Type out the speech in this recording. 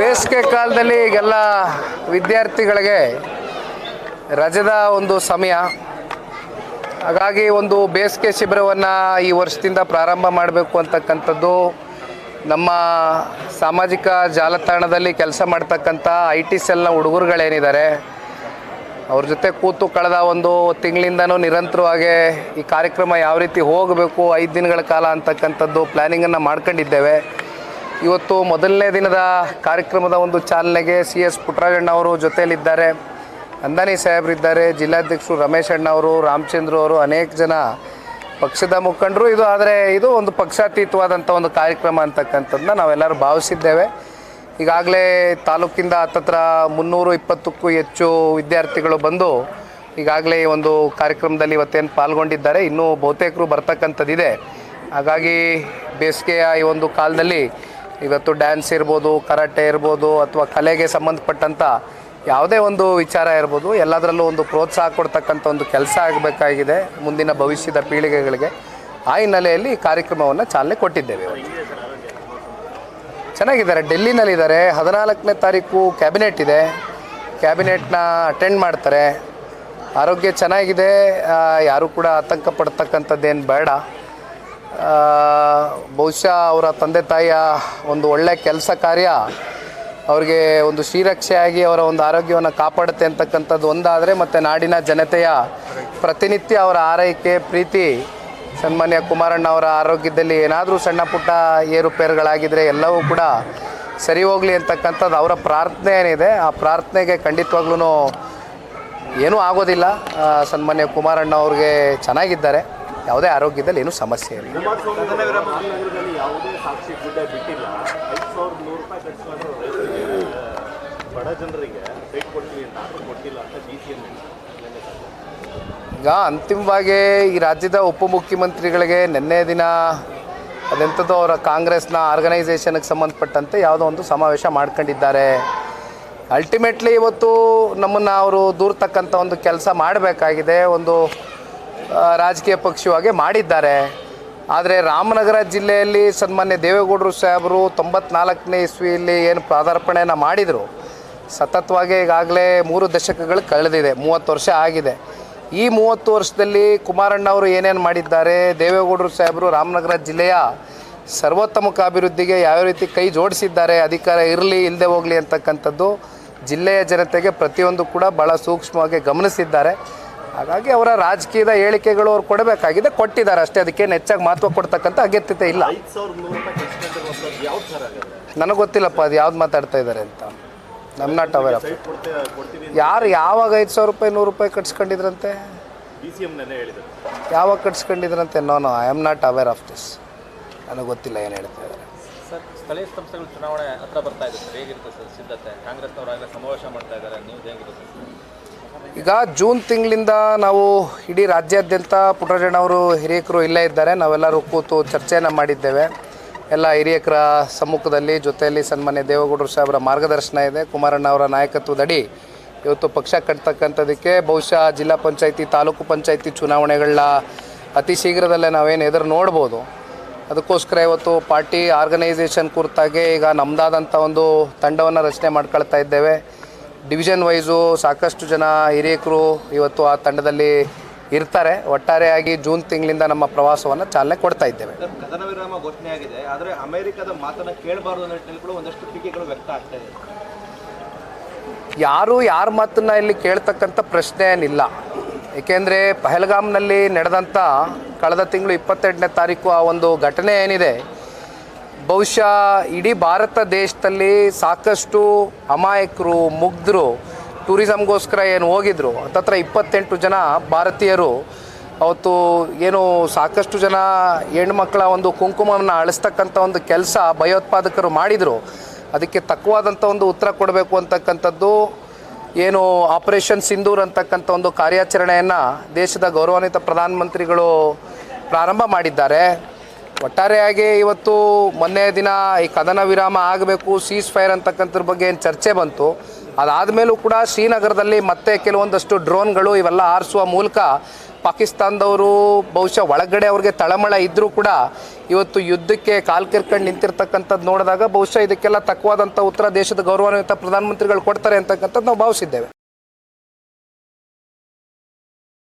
ಬೇಸಿಗೆ ಕಾಲದಲ್ಲಿ ಈಗೆಲ್ಲ ವಿದ್ಯಾರ್ಥಿಗಳಿಗೆ ರಜದ ಒಂದು ಸಮಯ. ಹಾಗಾಗಿ ಒಂದು ಬೇಸಿಗೆ ಶಿಬಿರವನ್ನು ಈ ವರ್ಷದಿಂದ ಪ್ರಾರಂಭ ಮಾಡಬೇಕು ಅಂತಕ್ಕಂಥದ್ದು ನಮ್ಮ ಸಾಮಾಜಿಕ ಜಾಲತಾಣದಲ್ಲಿ ಕೆಲಸ ಮಾಡ್ತಕ್ಕಂಥ ಐ ಟಿ ಸೆಲ್ನ ಹುಡುಗರುಗಳೇನಿದ್ದಾರೆ, ಅವ್ರ ಜೊತೆ ಕೂತು ಕಳೆದ ಒಂದು ತಿಂಗಳಿಂದನೂ ನಿರಂತರವಾಗಿ ಈ ಕಾರ್ಯಕ್ರಮ ಯಾವ ರೀತಿ ಹೋಗಬೇಕು, ಐದು ದಿನಗಳ ಕಾಲ ಅಂತಕ್ಕಂಥದ್ದು ಪ್ಲ್ಯಾನಿಂಗನ್ನು ಮಾಡ್ಕೊಂಡಿದ್ದೇವೆ. ಇವತ್ತು ಮೊದಲನೇ ದಿನದ ಕಾರ್ಯಕ್ರಮದ ಒಂದು ಚಾಲನೆಗೆ ಸಿ ಎಸ್ ಪುಟ್ಟರಾಜಣ್ಣ ಅವರು ಜೊತೆಯಲ್ಲಿದ್ದಾರೆ. ಅಂದಾನಿ ಸಾಹೇಬರಿದ್ದಾರೆ ಜಿಲ್ಲಾಧ್ಯಕ್ಷರು ರಮೇಶ್ ಅಣ್ಣ ಅವರು, ರಾಮಚಂದ್ರ ಅವರು, ಅನೇಕ ಜನ ಪಕ್ಷದ ಮುಖಂಡರು. ಇದು ಆದರೆ ಇದು ಒಂದು ಪಕ್ಷಾತೀತವಾದಂಥ ಒಂದು ಕಾರ್ಯಕ್ರಮ ಅಂತಕ್ಕಂಥದ್ದನ್ನ ನಾವೆಲ್ಲರೂ ಭಾವಿಸಿದ್ದೇವೆ. ಈಗಾಗಲೇ ತಾಲೂಕಿಂದ ಹತ್ತತ್ರ ಮುನ್ನೂರು ಇಪ್ಪತ್ತಕ್ಕೂ ಹೆಚ್ಚು ವಿದ್ಯಾರ್ಥಿಗಳು ಬಂದು ಈಗಾಗಲೇ ಈ ಒಂದು ಕಾರ್ಯಕ್ರಮದಲ್ಲಿ ಇವತ್ತೇನು ಪಾಲ್ಗೊಂಡಿದ್ದಾರೆ. ಇನ್ನೂ ಬಹುತೇಕರು ಬರ್ತಕ್ಕಂಥದ್ದಿದೆ. ಹಾಗಾಗಿ ಬೇಸಿಗೆಯ ಈ ಒಂದು ಕಾಲದಲ್ಲಿ ಇವತ್ತು ಡ್ಯಾನ್ಸ್ ಇರ್ಬೋದು, ಕರಾಟೆ ಇರ್ಬೋದು ಅಥವಾ ಕಲೆಗೆ ಸಂಬಂಧಪಟ್ಟಂಥ ಯಾವುದೇ ಒಂದು ವಿಚಾರ ಇರ್ಬೋದು, ಎಲ್ಲದರಲ್ಲೂ ಒಂದು ಪ್ರೋತ್ಸಾಹ ಕೊಡ್ತಕ್ಕಂಥ ಒಂದು ಕೆಲಸ ಆಗಬೇಕಾಗಿದೆ ಮುಂದಿನ ಭವಿಷ್ಯದ ಪೀಳಿಗೆಗಳಿಗೆ. ಆ ಹಿನ್ನೆಲೆಯಲ್ಲಿ ಕಾರ್ಯಕ್ರಮವನ್ನು ಚಾಲನೆ ಕೊಟ್ಟಿದ್ದೇವೆ ಚೆನ್ನಾಗಿದ್ದಾರೆ, ಡೆಲ್ಲಿನಲ್ಲಿದ್ದಾರೆ. ಹದಿನಾಲ್ಕನೇ ತಾರೀಕು ಕ್ಯಾಬಿನೆಟ್ ಇದೆ. ಕ್ಯಾಬಿನೆಟ್ನ ಅಟೆಂಡ್ ಮಾಡ್ತಾರೆ. ಆರೋಗ್ಯ ಚೆನ್ನಾಗಿದೆ. ಯಾರೂ ಕೂಡ ಆತಂಕ ಪಡ್ತಕ್ಕಂಥದ್ದೇನು ಬೇಡ. ಬಹುಶಃ ಅವರ ತಂದೆ ತಾಯಿಯ ಒಂದು ಒಳ್ಳೆಯ ಕೆಲಸ ಕಾರ್ಯ ಅವ್ರಿಗೆ ಒಂದು ಶ್ರೀರಕ್ಷೆಯಾಗಿ ಅವರ ಒಂದು ಆರೋಗ್ಯವನ್ನು ಕಾಪಾಡುತ್ತೆ ಅಂತಕ್ಕಂಥದ್ದು ಒಂದಾದರೆ ಮತ್ತು ನಾಡಿನ ಜನತೆಯ ಪ್ರತಿನಿತ್ಯ ಅವರ ಆರೈಕೆ, ಪ್ರೀತಿ, ಸನ್ಮಾನ್ಯ ಕುಮಾರಣ್ಣ ಅವರ ಆರೋಗ್ಯದಲ್ಲಿ ಏನಾದರೂ ಸಣ್ಣ ಪುಟ್ಟ ಏರುಪೇರುಗಳಾಗಿದ್ದರೆ ಎಲ್ಲವೂ ಕೂಡ ಸರಿ ಹೋಗಲಿ ಅಂತಕ್ಕಂಥದ್ದು ಅವರ ಪ್ರಾರ್ಥನೆ ಏನಿದೆ, ಆ ಪ್ರಾರ್ಥನೆಗೆ ಖಂಡಿತವಾಗ್ಲೂ ಏನೂ ಆಗೋದಿಲ್ಲ. ಸನ್ಮಾನ್ಯ ಕುಮಾರಣ್ಣ ಅವ್ರಿಗೆ ಚೆನ್ನಾಗಿದ್ದಾರೆ. ಯಾವುದೇ ಆರೋಗ್ಯದಲ್ಲಿ ಏನೂ ಸಮಸ್ಯೆ ಇಲ್ಲ. ಈಗ ಅಂತಿಮವಾಗಿ ಈ ರಾಜ್ಯದ ಉಪಮುಖ್ಯಮಂತ್ರಿಗಳಿಗೆ ನಿನ್ನೆ ದಿನ ಅದೆಂಥದ್ದು ಅವರ ಕಾಂಗ್ರೆಸ್ನ ಆರ್ಗನೈಸೇಷನ್ಗೆ ಸಂಬಂಧಪಟ್ಟಂತೆ ಯಾವುದೋ ಒಂದು ಸಮಾವೇಶ ಮಾಡ್ಕೊಂಡಿದ್ದಾರೆ. ಅಲ್ಟಿಮೇಟ್ಲಿ ಇವತ್ತು ನಮ್ಮನ್ನು ಅವರು ದೂರ್ತಕ್ಕಂಥ ಒಂದು ಕೆಲಸ ಮಾಡಬೇಕಾಗಿದೆ. ಒಂದು ರಾಜಕೀಯ ಪಕ್ಷವಾಗಿ ಮಾಡಿದ್ದಾರೆ. ಆದರೆ ರಾಮನಗರ ಜಿಲ್ಲೆಯಲ್ಲಿ ಸನ್ಮಾನ್ಯ ದೇವೇಗೌಡರು ಸಾಹೇಬರು ತೊಂಬತ್ನಾಲ್ಕನೇ ಇಸ್ವಿಯಲ್ಲಿ ಏನು ಪಾದಾರ್ಪಣೆಯನ್ನು ಮಾಡಿದರು. ಸತತವಾಗಿ ಈಗಾಗಲೇ ಮೂರು ದಶಕಗಳು ಕಳೆದಿದೆ, ಮೂವತ್ತು ವರ್ಷ ಆಗಿದೆ. ಈ ಮೂವತ್ತು ವರ್ಷದಲ್ಲಿ ಕುಮಾರಣ್ಣ ಅವರು ಏನೇನು ಮಾಡಿದ್ದಾರೆ, ದೇವೇಗೌಡರು ಸಾಹೇಬರು ರಾಮನಗರ ಜಿಲ್ಲೆಯ ಸರ್ವೋತ್ತಮಕ ಅಭಿವೃದ್ಧಿಗೆ ಯಾವ ರೀತಿ ಕೈ ಜೋಡಿಸಿದ್ದಾರೆ, ಅಧಿಕಾರ ಇರಲಿ ಇಲ್ಲದೆ ಹೋಗಲಿ ಅಂತಕ್ಕಂಥದ್ದು ಜಿಲ್ಲೆಯ ಜನತೆಗೆ ಪ್ರತಿಯೊಂದು ಕೂಡ ಭಾಳ ಸೂಕ್ಷ್ಮವಾಗಿ ಗಮನಿಸಿದ್ದಾರೆ. ಹಾಗಾಗಿ ಅವರ ರಾಜಕೀಯದ ಹೇಳಿಕೆಗಳು ಅವ್ರು ಕೊಡಬೇಕಾಗಿದೆ ಕೊಟ್ಟಿದ್ದಾರೆ ಅಷ್ಟೇ. ಅದಕ್ಕೇನು ಹೆಚ್ಚಾಗಿ ಮಹತ್ವ ಕೊಡ್ತಕ್ಕಂಥ ಅಗತ್ಯತೆ ಇಲ್ಲ. ನನಗೆ ಗೊತ್ತಿಲ್ಲಪ್ಪ ಅದು ಯಾವ್ದು ಮಾತಾಡ್ತಾ ಇದ್ದಾರೆ ಅಂತ. ನಮ್ಮ ನಾಟ್ ಅವೇರ್ ಯಾರು ಯಾವಾಗ ಐದು ಸಾವಿರ ರೂಪಾಯಿ ನೂರು ರೂಪಾಯಿ ಕಟ್ಸ್ಕೊಂಡಿದ್ರಂತೆ? ಡಿ ಸಿ ಎಂ ನೆನೆ ಹೇಳಿದರು. ಯಾವಾಗ ಕಟ್ಸ್ಕೊಂಡಿದ್ರಂತೆ? No no I am not aware of this ನನಗೆ ಗೊತ್ತಿಲ್ಲ ಏನು ಹೇಳ್ತಾ ಇದ್ದಾರೆ ಸರ್ ಸ್ಥಳೀಯ ಸಂಸ್ಥೆಗಳು ಚುನಾವಣೆ ಹತ್ರ ಬರ್ತಾ ಇದೆ ಸರ್. ಹೇಗಿರುತ್ತೆ ಸರ್ ಸಿದ್ಧತೆ? ಕಾಂಗ್ರೆಸ್ನವರಾಗಲೇ ಸಮಾವೇಶ ಮಾಡ್ತಾ ಇದ್ದಾರೆ. ನೀವು ಹೇಗಿರುತ್ತೆ ಸರ್? ಈಗ ಜೂನ್ ತಿಂಗಳಿಂದ ನಾವು ಇಡೀ ರಾಜ್ಯಾದ್ಯಂತ ಪುಟ್ಟರಾಜಣ್ಣ ಅವರು ಹಿರಿಯಕರು ಇಲ್ಲೇ ಇದ್ದಾರೆ. ನಾವೆಲ್ಲರೂ ಕೂತು ಚರ್ಚೆಯನ್ನು ಮಾಡಿದ್ದೇವೆ. ಎಲ್ಲ ಹಿರಿಯಕರ ಸಮ್ಮುಖದಲ್ಲಿ ಜೊತೆಯಲ್ಲಿ ಸನ್ಮಾನ್ಯ ದೇವೇಗೌಡರು ಸಾಹೇಬರ ಮಾರ್ಗದರ್ಶನ ಇದೆ. ಕುಮಾರಣ್ಣ ಅವರ ನಾಯಕತ್ವದಡಿ ಇವತ್ತು ಪಕ್ಷ ಕಟ್ತಕ್ಕಂಥದ್ದಕ್ಕೆ ಬಹುಶಃ ಜಿಲ್ಲಾ ಪಂಚಾಯಿತಿ, ತಾಲೂಕು ಪಂಚಾಯಿತಿ ಚುನಾವಣೆಗಳನ್ನ ಅತಿ ಶೀಘ್ರದಲ್ಲೇ ನಾವೇನು ಎದುರು ನೋಡ್ಬೋದು. ಅದಕ್ಕೋಸ್ಕರ ಇವತ್ತು ಪಾರ್ಟಿ ಆರ್ಗನೈಸೇಷನ್ ಕುರಿತಾಗೆ ಈಗ ನಮ್ಮದಾದಂಥ ಒಂದು ತಂಡವನ್ನು ರಚನೆ ಮಾಡ್ಕೊಳ್ತಾ ಇದ್ದೇವೆ. ಡಿವಿಷನ್ ವೈಸು ಸಾಕಷ್ಟು ಜನ ಹಿರಿಯಕರು ಇವತ್ತು ಆ ತಂಡದಲ್ಲಿ ಇರ್ತಾರೆ. ಒಟ್ಟಾರೆಯಾಗಿ ಜೂನ್ ತಿಂಗಳಿಂದ ನಮ್ಮ ಪ್ರವಾಸವನ್ನು ಚಾಲನೆ ಕೊಡ್ತಾ ಇದ್ದೇವೆ. ಕದನ ವಿರಾಮ ಘೋಷಣೆಯಾಗಿದೆ ಆದರೆ ಅಮೆರಿಕದ ಮಾತನ್ನ ಕೇಳಬಾರದು ನಿಟ್ಟಿನಲ್ಲಿ ಕೂಡ ಒಂದಷ್ಟು ಟೀಕೆಗಳು ವ್ಯಕ್ತ ಆಗ್ತಾ ಇದೆ. ಯಾರು ಯಾರ ಮಾತನ್ನ ಇಲ್ಲಿ ಕೇಳ್ತಕ್ಕಂಥ ಪ್ರಶ್ನೆ ಏನಿಲ್ಲ. ಏಕೆಂದರೆ ಪಹಲ್ಗಾಮ್ನಲ್ಲಿ ನಡೆದಂಥ ಕಳೆದ ತಿಂಗಳು ಇಪ್ಪತ್ತೆಂಟನೇ ತಾರೀಕು ಆ ಒಂದು ಘಟನೆ ಏನಿದೆ ಬಹುಶಃ ಇಡೀ ಭಾರತ ದೇಶದಲ್ಲಿ ಸಾಕಷ್ಟು ಅಮಾಯಕರು, ಮುಗ್ಧರು ಟೂರಿಸಮ್ಗೋಸ್ಕರ ಏನು ಹೋಗಿದ್ರು. ಹತ್ತತ್ರ ಇಪ್ಪತ್ತೆಂಟು ಜನ ಭಾರತೀಯರು, ಅವತ್ತು ಏನು ಸಾಕಷ್ಟು ಜನ ಹೆಣ್ಮಕ್ಳ ಒಂದು ಕುಂಕುಮವನ್ನು ಅಳಿಸ್ತಕ್ಕಂಥ ಒಂದು ಕೆಲಸ ಭಯೋತ್ಪಾದಕರು ಮಾಡಿದರು. ಅದಕ್ಕೆ ತಕ್ಕವಾದಂಥ ಒಂದು ಉತ್ತರ ಕೊಡಬೇಕು ಅಂತಕ್ಕಂಥದ್ದು, ಏನು ಆಪರೇಷನ್ ಸಿಂಧೂರ್ ಅಂತಕ್ಕಂಥ ಒಂದು ಕಾರ್ಯಾಚರಣೆಯನ್ನು ದೇಶದ ಗೌರವಾನ್ವಿತ ಪ್ರಧಾನಮಂತ್ರಿಗಳು ಪ್ರಾರಂಭ ಮಾಡಿದ್ದಾರೆ. ಒಟ್ಟಾರೆಯಾಗಿ ಇವತ್ತು ಮೊನ್ನೆ ದಿನ ಈ ಕದನ ವಿರಾಮ ಆಗಬೇಕು ಸೀಸ್ ಫೈರ್ ಅಂತಕ್ಕಂಥದ್ರ ಬಗ್ಗೆ ಏನು ಚರ್ಚೆ ಬಂತು. ಅದಾದಮೇಲೂ ಕೂಡ ಶ್ರೀನಗರದಲ್ಲಿ ಮತ್ತೆ ಕೆಲವೊಂದಷ್ಟು ಡ್ರೋನ್ಗಳು ಇವೆಲ್ಲ ಆರಿಸುವ ಮೂಲಕ ಪಾಕಿಸ್ತಾನದವರು ಬಹುಶಃ ಒಳಗಡೆ ಅವ್ರಿಗೆ ತಳಮಳ ಇದ್ದರೂ ಕೂಡ ಇವತ್ತು ಯುದ್ಧಕ್ಕೆ ಕೆರ್ಕೊಂಡು ನಿಂತಿರ್ತಕ್ಕಂಥದ್ದು ನೋಡಿದಾಗ ಬಹುಶಃ ಇದಕ್ಕೆಲ್ಲ ತಕ್ಕವಾದಂಥ ಉತ್ತರ ದೇಶದ ಗೌರವಾನ್ವಿತ ಪ್ರಧಾನಮಂತ್ರಿಗಳು ಕೊಡ್ತಾರೆ ಅಂತಕ್ಕಂಥದ್ದು ನಾವು ಭಾವಿಸಿದ್ದೇವೆ.